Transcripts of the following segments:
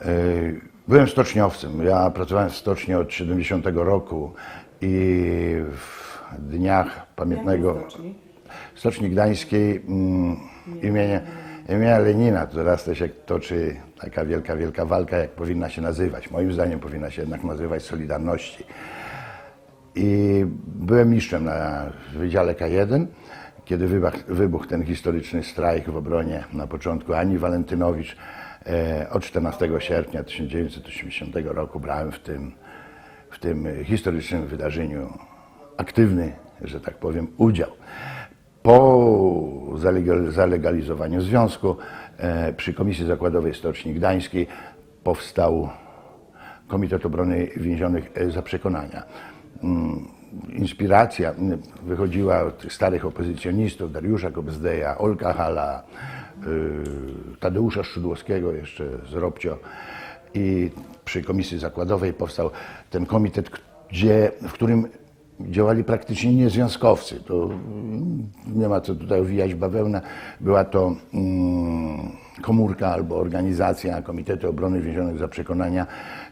E, Byłem stoczniowcem. Ja pracowałem w stoczni od 70 roku i w dniach pamiętnego stoczni? Stoczni Gdańskiej mm, imienia, imienia Lenina. To teraz też się toczy taka wielka, wielka walka, jak powinna się nazywać. Moim zdaniem powinna się jednak nazywać Solidarności. I byłem mistrzem na Wydziale K1, kiedy wybuchł, wybuchł ten historyczny strajk w obronie na początku Ani Walentynowicz. E, od 14 sierpnia 1980 roku brałem w tym, w tym historycznym wydarzeniu aktywny, że tak powiem, udział. Po zalegal- zalegalizowaniu związku e, przy Komisji Zakładowej Stoczni Gdańskiej powstał Komitet Obrony Więzionych e, za przekonania. Mm, Inspiracja mm, wychodziła od starych opozycjonistów, Dariusza Kobzdeja, Olka Hala, Tadeusza Szczudłowskiego jeszcze z Robcio. I przy Komisji Zakładowej powstał ten komitet, gdzie, w którym działali praktycznie niezwiązkowcy. To mm, nie ma co tutaj owijać bawełnę. Była to mm, komórka albo organizacja Komitetu Obrony Więzionych za przekonania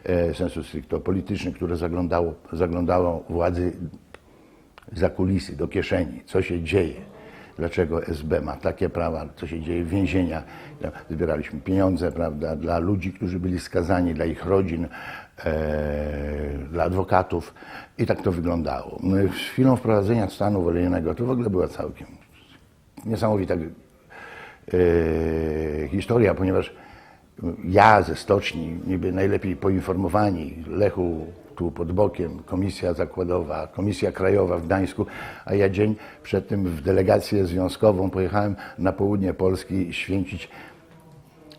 e, sensu stricto polityczny, które zaglądało, zaglądało władzy za kulisy, do kieszeni, co się dzieje, dlaczego SB ma takie prawa, co się dzieje w więzieniach. Zbieraliśmy pieniądze prawda, dla ludzi, którzy byli skazani, dla ich rodzin, e, dla adwokatów i tak to wyglądało. No Z chwilą wprowadzenia stanu wojennego to w ogóle była całkiem niesamowita e, historia, ponieważ ja ze stoczni, niby najlepiej poinformowani, Lechu tu pod bokiem, komisja zakładowa, komisja krajowa w Gdańsku, a ja dzień przed tym w delegację związkową pojechałem na południe Polski święcić,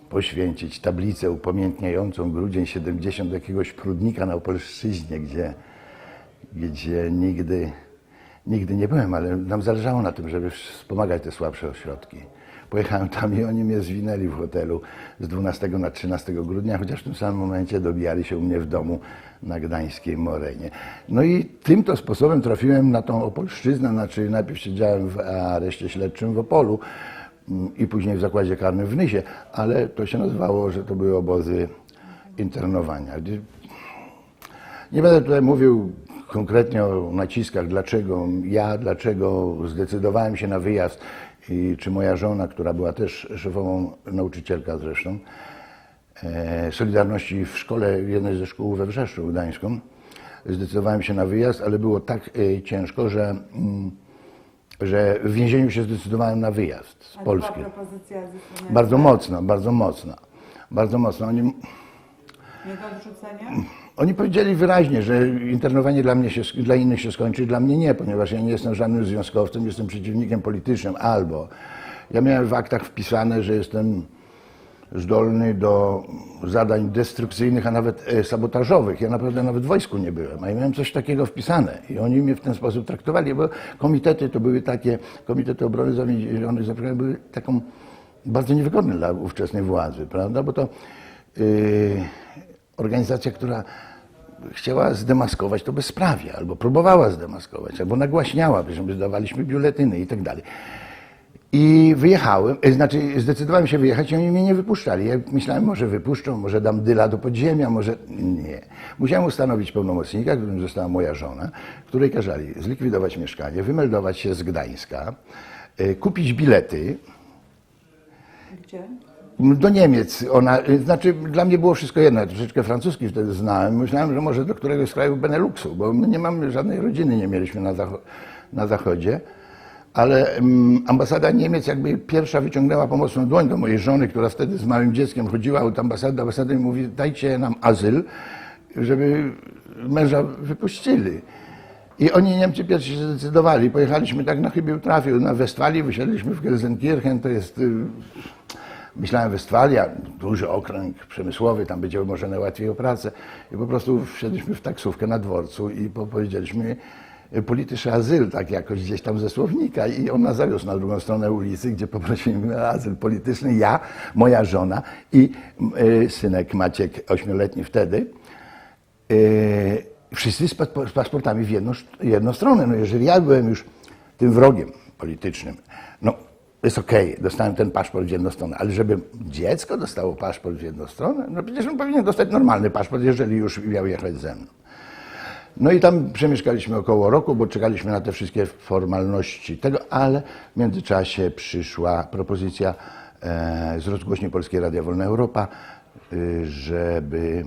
poświęcić tablicę upamiętniającą grudzień 70 jakiegoś prudnika na Opolszczyźnie, gdzie, gdzie nigdy, nigdy nie byłem, ale nam zależało na tym, żeby wspomagać te słabsze ośrodki. Pojechałem tam i oni mnie zwinęli w hotelu z 12 na 13 grudnia, chociaż w tym samym momencie dobijali się u mnie w domu na gdańskiej Morenie. No i tym to sposobem trafiłem na tą Opolszczyznę, znaczy najpierw siedziałem w areszcie śledczym w Opolu mm, i później w zakładzie karnym w Nysie, ale to się nazywało, że to były obozy internowania. Nie będę tutaj mówił konkretnie o naciskach, dlaczego ja, dlaczego zdecydowałem się na wyjazd i czy moja żona, która była też szefową nauczycielka zresztą, e, Solidarności w szkole, jednej ze szkół we Wrzeszczu Gdańską, zdecydowałem się na wyjazd, ale było tak e, ciężko, że, mm, że w więzieniu się zdecydowałem na wyjazd z Polski. Bardzo SB? mocno, bardzo mocno. Bardzo mocno. Oni, Nie do odrzucenia? Oni powiedzieli wyraźnie, że internowanie dla mnie się, dla innych się skończy, dla mnie nie, ponieważ ja nie jestem żadnym związkowcem, jestem przeciwnikiem politycznym. Albo ja miałem w aktach wpisane, że jestem zdolny do zadań destrukcyjnych, a nawet e, sabotażowych. Ja naprawdę nawet w wojsku nie byłem, a ja miałem coś takiego wpisane. I oni mnie w ten sposób traktowali, bo komitety to były takie, komitety obrony zawiedzionych zapewne były taką bardzo niewygodne dla ówczesnej władzy, prawda? Bo to yy, organizacja, która chciała zdemaskować to bezprawie, albo próbowała zdemaskować, albo nagłaśniała, że my biuletyny i tak dalej. I wyjechałem, e, znaczy zdecydowałem się wyjechać i oni mnie nie wypuszczali. Ja myślałem, może wypuszczą, może dam dyla do podziemia, może nie. Musiałem ustanowić pełnomocnika, którym została moja żona, której kazali zlikwidować mieszkanie, wymeldować się z Gdańska, e, kupić bilety, Gdzie? Do Niemiec. Ona, znaczy dla mnie było wszystko jedno, ja troszeczkę francuski wtedy znałem. Myślałem, że może do któregoś z krajów Beneluxu, bo my nie mamy żadnej rodziny, nie mieliśmy na, zacho- na zachodzie. Ale mm, ambasada Niemiec jakby pierwsza wyciągnęła pomocną dłoń do mojej żony, która wtedy z małym dzieckiem chodziła od ambasady do ambasady i mówi, dajcie nam azyl, żeby męża wypuścili. I oni Niemcy pierwsi się zdecydowali. Pojechaliśmy tak na chybił trafił na Westfalii, wysiedliśmy w Gelsenkirchen, to jest y, Myślałem Westfalia, duży okręg przemysłowy, tam będzie może najłatwiej o pracę. I po prostu wsiedliśmy w taksówkę na dworcu i po- powiedzieliśmy polityczny azyl, tak jakoś gdzieś tam ze słownika. I on nas zawiózł na drugą stronę ulicy, gdzie poprosiliśmy o azyl polityczny. Ja, moja żona i y, synek Maciek, ośmioletni wtedy. Y, wszyscy z paszportami w jedną, jedną stronę. No jeżeli ja byłem już tym wrogiem politycznym, no jest okej, dostałem ten paszport w jedną stronę, ale żeby dziecko dostało paszport w jedną stronę, no przecież on powinien dostać normalny paszport, jeżeli już miał jechać ze mną. No i tam przemieszkaliśmy około roku, bo czekaliśmy na te wszystkie formalności tego, ale w międzyczasie przyszła propozycja e, z rozgłośni Polskiej Radia Wolna Europa, y, żeby,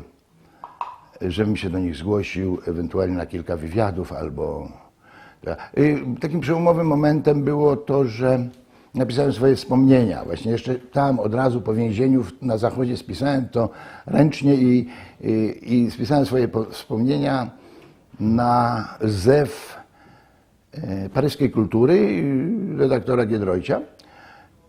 żebym się do nich zgłosił, ewentualnie na kilka wywiadów albo... Y, Takim przełomowym momentem było to, że napisałem swoje wspomnienia. Właśnie jeszcze tam od razu po więzieniu na zachodzie spisałem to ręcznie i, i, i spisałem swoje po- wspomnienia na zew e, paryskiej kultury y, redaktora Giedroycia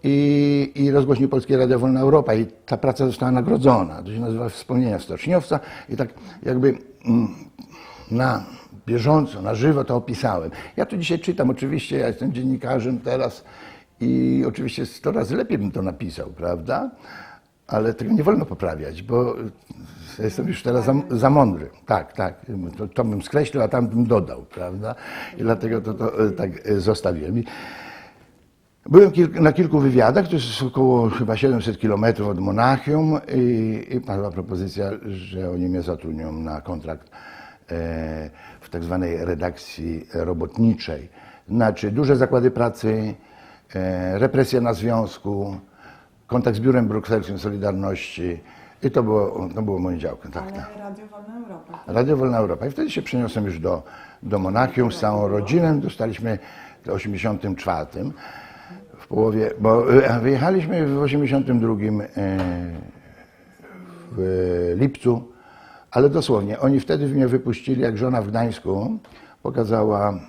i, i rozgłośni Polskiej Radia Wolna Europa i ta praca została nagrodzona. To się nazywa Wspomnienia Stoczniowca i tak jakby mm, na bieżąco, na żywo to opisałem. Ja tu dzisiaj czytam, oczywiście ja jestem dziennikarzem teraz i oczywiście 100 razy lepiej bym to napisał, prawda? Ale tego nie wolno poprawiać, bo jestem już teraz za, za mądry. Tak, tak. To, to bym skreślił, a tam bym dodał, prawda? I dlatego to, to e, tak e, zostawiłem. I Byłem kilk, na kilku wywiadach, to jest około chyba 700 kilometrów od Monachium i, i padła propozycja, że oni mnie zatrudnią na kontrakt e, w tak zwanej redakcji robotniczej. Znaczy duże zakłady pracy, e, represja na związku, kontakt z biurem brukselskim Solidarności i to było, to było moim działkiem. Tak, tak. Ale Radio Wolna Europa. Radio Wolna Europa. I wtedy się przeniosłem już do, do Monachium z całą rodziną. Dostaliśmy w 84 w połowie, bo e, wyjechaliśmy w 82 e, w lipcu, ale dosłownie, oni wtedy mnie wypuścili, jak żona w Gdańsku pokazała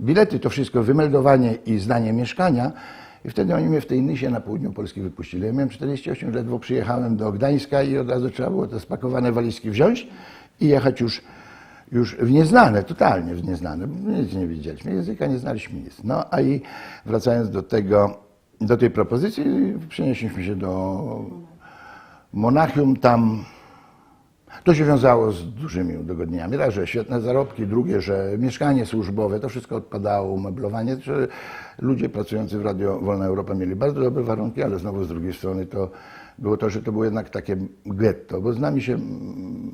bilety, to wszystko, wymeldowanie i zdanie mieszkania. I wtedy oni mnie w tej Nysie na południu Polski wypuścili. Ja miałem 48, ledwo przyjechałem do Gdańska i od razu trzeba było te spakowane walizki wziąć i jechać już, już w nieznane, totalnie w nieznane. Nic nie wiedzieliśmy, języka nie znaliśmy nic. No a i wracając do tego, do tej propozycji, przenieśliśmy się do Monachium, tam to się wiązało z dużymi udogodnieniami. Raz, że świetne zarobki, drugie, że mieszkanie służbowe, to wszystko odpadało, umeblowanie, że ludzie pracujący w Radio Wolna Europa mieli bardzo dobre warunki, ale znowu z drugiej strony to było to, że to było jednak takie getto, bo z nami się mm,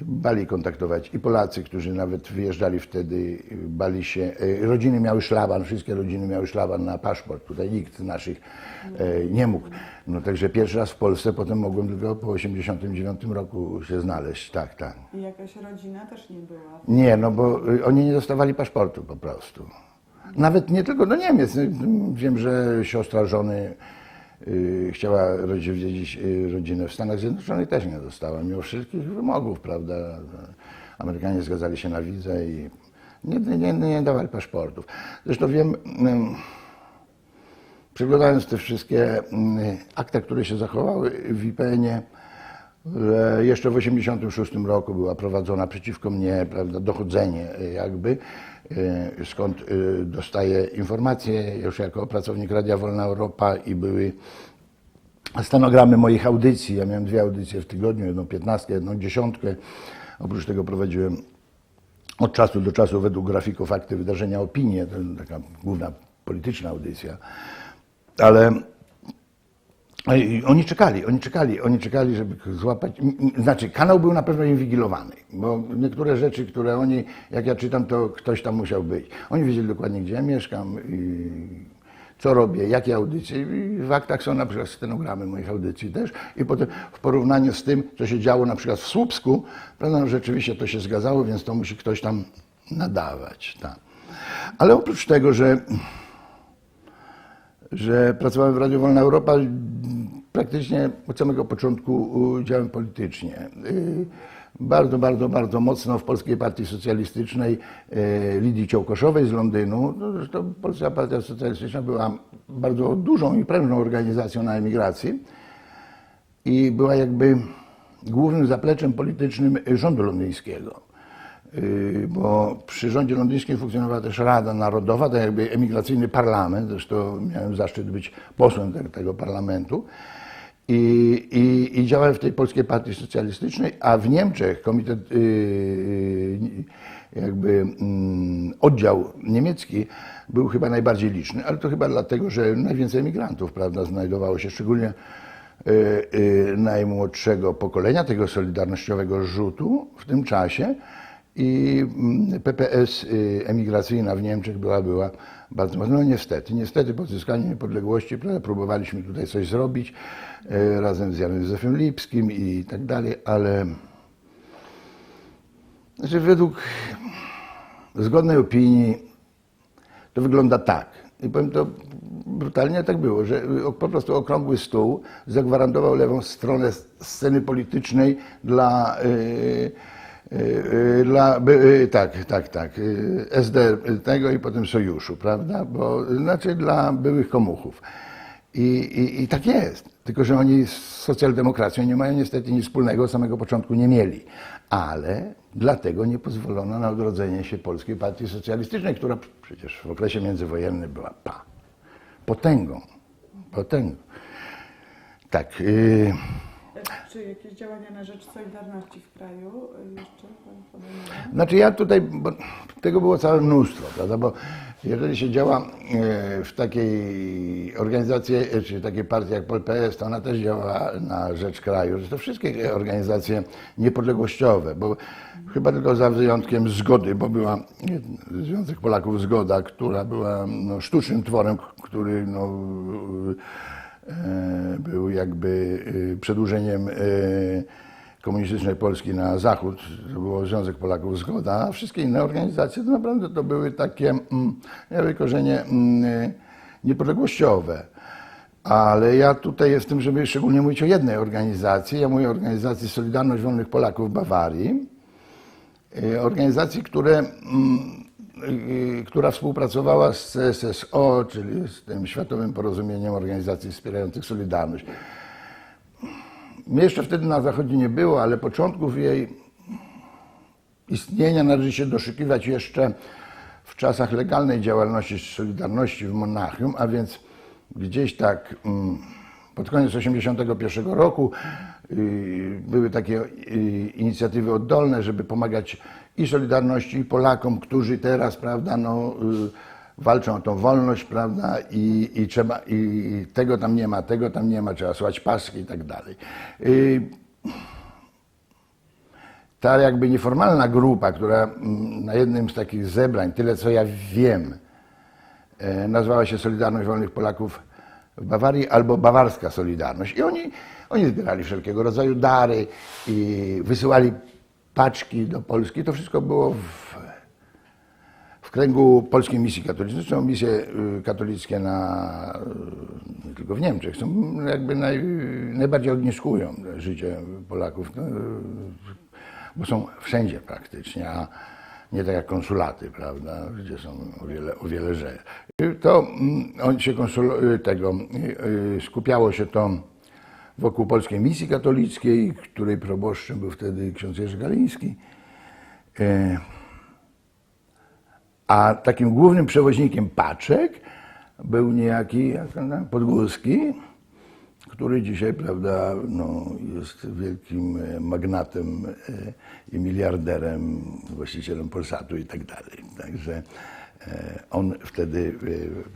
bali kontaktować i Polacy, którzy nawet wyjeżdżali wtedy, bali się, e, rodziny miały szlaban, wszystkie rodziny miały szlaban na paszport, tutaj nikt z naszych e, nie mógł. No także pierwszy raz w Polsce, potem mogłem tylko po 89 roku się znaleźć, tak, tak. I jakaś rodzina też nie była. Nie, no bo y, oni nie dostawali paszportu po prostu. Nawet nie tylko do Niemiec. Y, Wiem, że siostra żony chciała rozdzielić y, rodzinę w Stanach Zjednoczonych, też nie dostała, mimo wszystkich wymogów, prawda. Amerykanie zgadzali się na wizę i nie, nie, nie dawali paszportów. Zresztą wiem, ym, przeglądając te wszystkie mm, akta, które się zachowały w IPN-ie, że jeszcze w 1986 roku była prowadzona przeciwko mnie prawda, dochodzenie jakby, e, skąd e, dostaję informacje już jako pracownik Radia Wolna Europa i były stenogramy moich audycji. Ja miałem dwie audycje w tygodniu, jedną piętnastkę, jedną dziesiątkę. Oprócz tego prowadziłem od czasu do czasu według grafików fakty, wydarzenia, opinie. To taka główna polityczna audycja. Ale oni czekali, oni czekali, oni czekali, żeby złapać. Znaczy, kanał był na pewno inwigilowany, bo niektóre rzeczy, które oni, jak ja czytam, to ktoś tam musiał być. Oni wiedzieli dokładnie, gdzie ja mieszkam, co robię, jakie audycje. I w aktach są na przykład stenogramy moich audycji też. I potem w porównaniu z tym, co się działo na przykład w Słupsku, prawda, no rzeczywiście to się zgadzało, więc to musi ktoś tam nadawać. Tak. Ale oprócz tego, że że pracowałem w Radiu Wolna Europa, praktycznie od samego początku działałem politycznie. Y, Bardzo, bardzo, bardzo mocno w Polskiej Partii Socjalistycznej y, Lidii Ciołkoszowej z Londynu. No, Polska Partia Socjalistyczna była bardzo dużą i prężną organizacją na emigracji i była jakby głównym zapleczem politycznym rządu londyńskiego. Yy, Bo przy rządzie londyńskim funkcjonowała też Rada Narodowa, tak jakby emigracyjny parlament, zresztą miałem zaszczyt być posłem te- tego parlamentu. i, i, i działałem w tej Polskiej Partii Socjalistycznej, a w Niemczech komitet, yy, jakby mm, oddział niemiecki był chyba najbardziej liczny, ale to chyba dlatego, że najwięcej emigrantów, prawda, znajdowało się, szczególnie najmłodszego pokolenia, tego solidarnościowego rzutu w tym czasie i mm, PPS y, emigracyjna w Niemczech była, była bardzo mocna. No niestety, niestety po odzyskaniu niepodległości próbowaliśmy tutaj coś zrobić y, razem z Janem Józefem Lipskim i tak dalej, ale znaczy według zgodnej opinii to wygląda tak. I powiem to brutalnie tak było, że po prostu okrągły stół zagwarantował lewą stronę sceny politycznej dla, yy, dla by, yy, tak, tak, tak, yy, SD tego i potem sojuszu, prawda? Bo, znaczy dla byłych komuchów. I, i, I tak jest. Tylko, że oni z socjaldemokracją nie mają niestety nic wspólnego, od samego początku nie mieli. Ale dlatego nie pozwolono na odrodzenie się Polskiej Partii Socjalistycznej, która przecież w okresie międzywojennym była pa, potęgą. Potęgą. Tak. Yy, Czy jakieś działania na rzecz Solidarności w kraju y, jeszcze? Znaczy ja tutaj, bo tego było całe mnóstwo, prawda? bo jeżeli się działa e, w takiej organizacji, e, czy takiej partii jak PolPS, to ona też działa na rzecz kraju. To wszystkie organizacje niepodległościowe, bo chyba tylko za wyjątkiem Zgody, bo była Związek Polaków Zgoda, która była no, sztucznym tworem, który no, był jakby e, przedłużeniem e, komunistycznej Polski na zachód, to było Związek Polaków Zgoda, a wszystkie inne organizacje to naprawdę to były takie, mm, miały korzenie mm, niepodległościowe. Ale ja tutaj jestem, żeby szczególnie mówić o jednej organizacji. Ja mówię o organizacji Solidarność Wolnych Polaków w Bawarii. Organizacji, które, mm, która współpracowała z CSSO, czyli z tym Światowym Porozumieniem Organizacji Wspierających Solidarność. Mnie jeszcze wtedy na Zachodzie nie było, ale początków jej istnienia należy się doszukiwać jeszcze w czasach legalnej działalności Solidarności w Monachium, a więc gdzieś tak mm, pod koniec 1981 roku y, były takie y, inicjatywy oddolne, żeby pomagać i Solidarności, i Polakom, którzy teraz, prawda, no, y, walczą o tą wolność, prawda, i, i trzeba, i tego tam nie ma, tego tam nie ma, trzeba słać paski i tak dalej. Y, ta jakby nieformalna grupa, która mm, na jednym z takich zebrań, tyle co ja wiem, e, nazwała się Solidarność Wolnych Polaków w Bawarii albo Bawarska Solidarność. I oni, oni zbierali wszelkiego rodzaju dary i wysyłali paczki do Polski. To wszystko było w, w kręgu Polskiej Misji Katolickiej. Zresztą misje y, katolickie na, y, nie tylko w Niemczech są jakby naj, najbardziej ogniszkują życie Polaków, no, y, bo są wszędzie praktycznie, a nie tak jak konsulaty, prawda, gdzie są o wiele, o wiele lżej. Y, To mm, on się konsul, tego, skupiało się to wokół Polskiej Misji Katolickiej, której proboszczem był wtedy ksiądz Jerzy Galiński. Y, a takim głównym przewoźnikiem paczek był niejaki Podgórski, który dzisiaj, prawda, no, jest wielkim e, magnatem e, i miliarderem, właścicielem Polsatu i tak dalej. Także e, on wtedy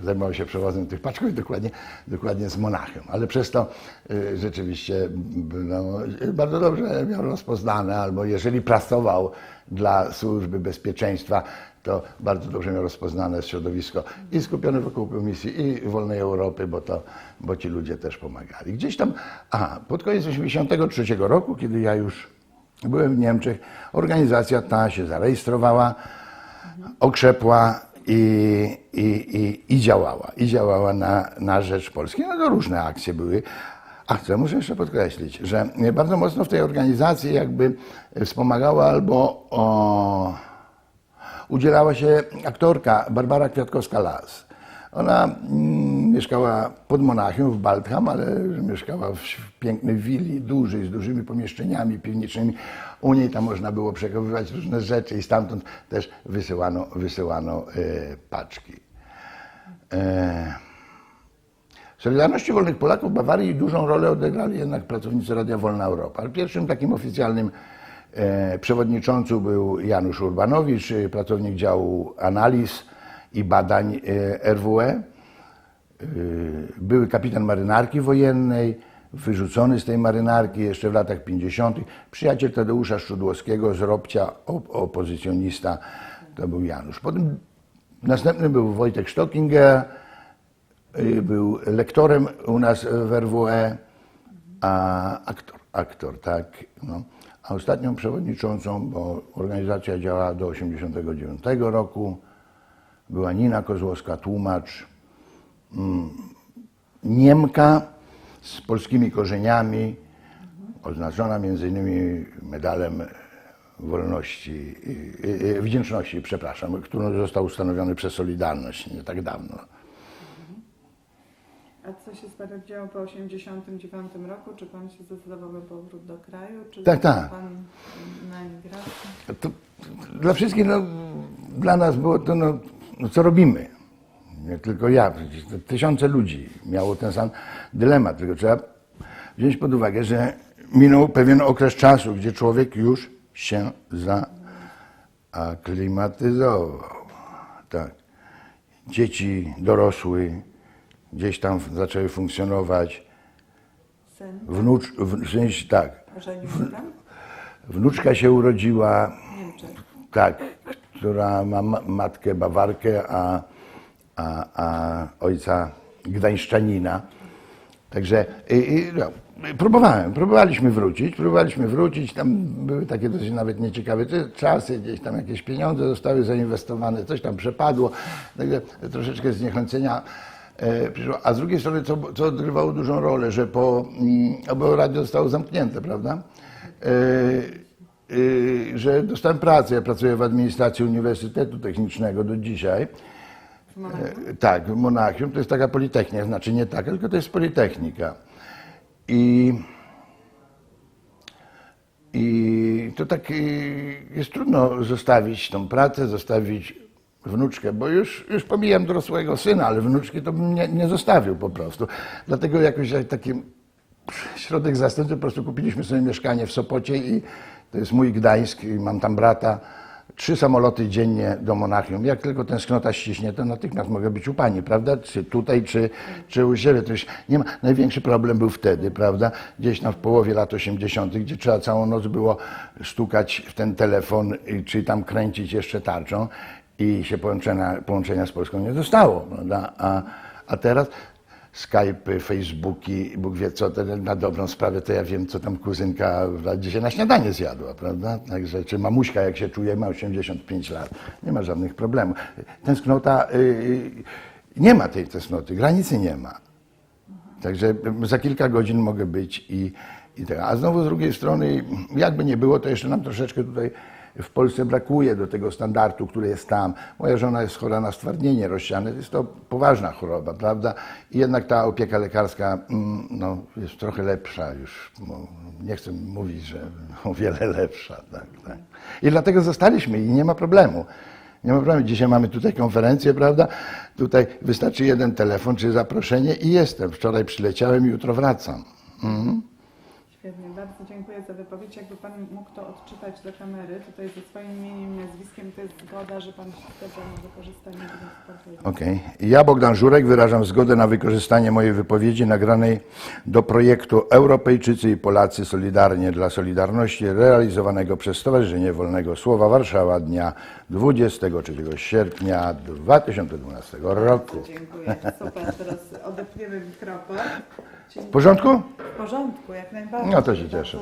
e, zajmował się przewozem tych paczków dokładnie, dokładnie z Monachium. Ale przez to e, rzeczywiście no, bardzo dobrze miał rozpoznane, albo jeżeli pracował dla służby bezpieczeństwa, to bardzo dobrze miał rozpoznane środowisko i skupione wokół Komisji i Wolnej Europy, bo, to, bo ci ludzie też pomagali. Gdzieś tam, aha, pod koniec 1983 roku, kiedy ja już byłem w Niemczech, organizacja ta się zarejestrowała, okrzepła i, i, i, i działała. I działała na, na rzecz Polski. No to różne akcje były. A co muszę jeszcze podkreślić, że bardzo mocno w tej organizacji jakby wspomagała albo o, udzielała się aktorka Barbara Kwiatkowska-Las. Ona mm, mieszkała pod Monachium w Baltham, ale mieszkała w pięknej willi, dużej, z dużymi pomieszczeniami piwniczymi. U niej tam można było przechowywać różne rzeczy i stamtąd też wysyłano, wysyłano e, paczki. E, Solidarności Wolnych Polaków w Bawarii dużą rolę odegrali jednak pracownicy Radia Wolna Europa. Pierwszym takim oficjalnym e, przewodniczącym był Janusz Urbanowicz, e, pracownik działu analiz i badań RWE. Y, były kapitan marynarki wojennej, wyrzucony z tej marynarki jeszcze w latach 50. Przyjaciel Tadeusza Szczudłowskiego z Robcia, op- opozycjonista, to był Janusz. Potem następny był Wojtek Stockinger, y, był lektorem u nas w RWE, a aktor, aktor tak. No. A ostatnią przewodniczącą, bo organizacja działała do 1989 roku, była Nina Kozłowska, tłumacz, Niemka z polskimi korzeniami, oznaczona między innymi medalem wolności, wdzięczności, przepraszam, który został ustanowiony przez Solidarność nie tak dawno. A co się z Panem działo po 1989 roku? Czy Pan się zdecydował na powrót do kraju? Czy Tak, tak. Pan na emigrację? To dla wszystkich, no, dla nas było to, no, no co robimy? Nie tylko ja, przecież tysiące ludzi miało ten sam dylemat, tylko trzeba wziąć pod uwagę, że minął pewien okres czasu, gdzie człowiek już się zaaklimatyzował. Tak. Dzieci dorosły, gdzieś tam zaczęły funkcjonować. Syn? Wnucz, w, w sensie, tak, Pan? wnuczka się urodziła, W Niemczech. Tak, która ma- matkę Bawarkę, a, a, a ojca Gdańszczanina. Także no, próbowałem, próbowaliśmy wrócić, próbowaliśmy wrócić, tam były takie dosyć nawet nieciekawe czasy, gdzieś tam jakieś pieniądze zostały zainwestowane, coś tam przepadło, także troszeczkę zniechęcenia e, przyszło. A z drugiej strony, co, co odgrywało dużą rolę, że po, mm, bo radio zostało zamknięte, prawda? E, y, że dostałem pracę. Ja pracuję w administracji Uniwersytetu Technicznego do dzisiaj. Monachium? E, Tak, Monachium. To jest taka politechnika, znaczy nie taka, tylko to jest politechnika. I, i to tak y, jest trudno zostawić tą pracę, zostawić wnuczkę, bo już, już pomijam dorosłego syna, ale wnuczki to bym nie, nie zostawił po prostu. Dlatego jakoś jak taki środek zastępczy, po prostu kupiliśmy sobie mieszkanie w Sopocie i to jest mój Gdańsk i mam tam brata. Trzy samoloty dziennie do Monachium. Jak tylko tęsknota ściśnie, to natychmiast mogę być u pani, prawda? Czy tutaj, czy, czy u siebie. To już nie ma. Największy problem był wtedy, prawda? Gdzieś tam w połowie lat 80., gdzie trzeba całą noc było stukać w ten telefon, czy tam kręcić jeszcze tarczą i się połączenia, połączenia z Polską nie zostało, prawda? A, a teraz Skype, Facebooki, Bóg wie co, to na dobrą sprawę to ja wiem, co tam kuzynka dzisiaj na śniadanie zjadła, prawda? Także, czy mamuśka jak się czuje, ma 85 lat, nie ma żadnych problemów. Tęsknota, yy, nie ma tej tęsknoty, granicy nie ma. Także za kilka godzin mogę być i, i tak. A znowu z drugiej strony, jakby nie było, to jeszcze nam troszeczkę tutaj w Polsce brakuje do tego standardu, który jest tam. Moja żona jest chora na stwardnienie rozsiane, jest to poważna choroba, prawda? I jednak ta opieka lekarska mm, no, jest trochę lepsza już. Nie chcę mówić, że o wiele lepsza. Tak, tak. I dlatego zostaliśmy i nie ma problemu. Nie ma problemu. Dzisiaj mamy tutaj konferencję, prawda? Tutaj wystarczy jeden telefon czy zaproszenie i jestem. Wczoraj przyleciałem jutro wracam. Mhm. Świetnie, bardzo dziękuję za wypowiedź. Jakby Pan mógł to odczytać do kamery, tutaj ze swoim imieniem i nazwiskiem, to jest zgoda, że Pan się zgadza na wykorzystanie wypowiedzi. Okej. Ja, Bogdan Żurek, wyrażam zgodę na wykorzystanie mojej wypowiedzi nagranej do projektu Europejczycy i Polacy Solidarnie dla Solidarności, realizowanego przez Stowarzyszenie Wolnego Słowa Warszawa dnia 23 sierpnia 2012 roku. Dziękuję. Super, teraz odepniemy mikrofon. W porządku? W porządku, jak najbardziej. No to się cieszę.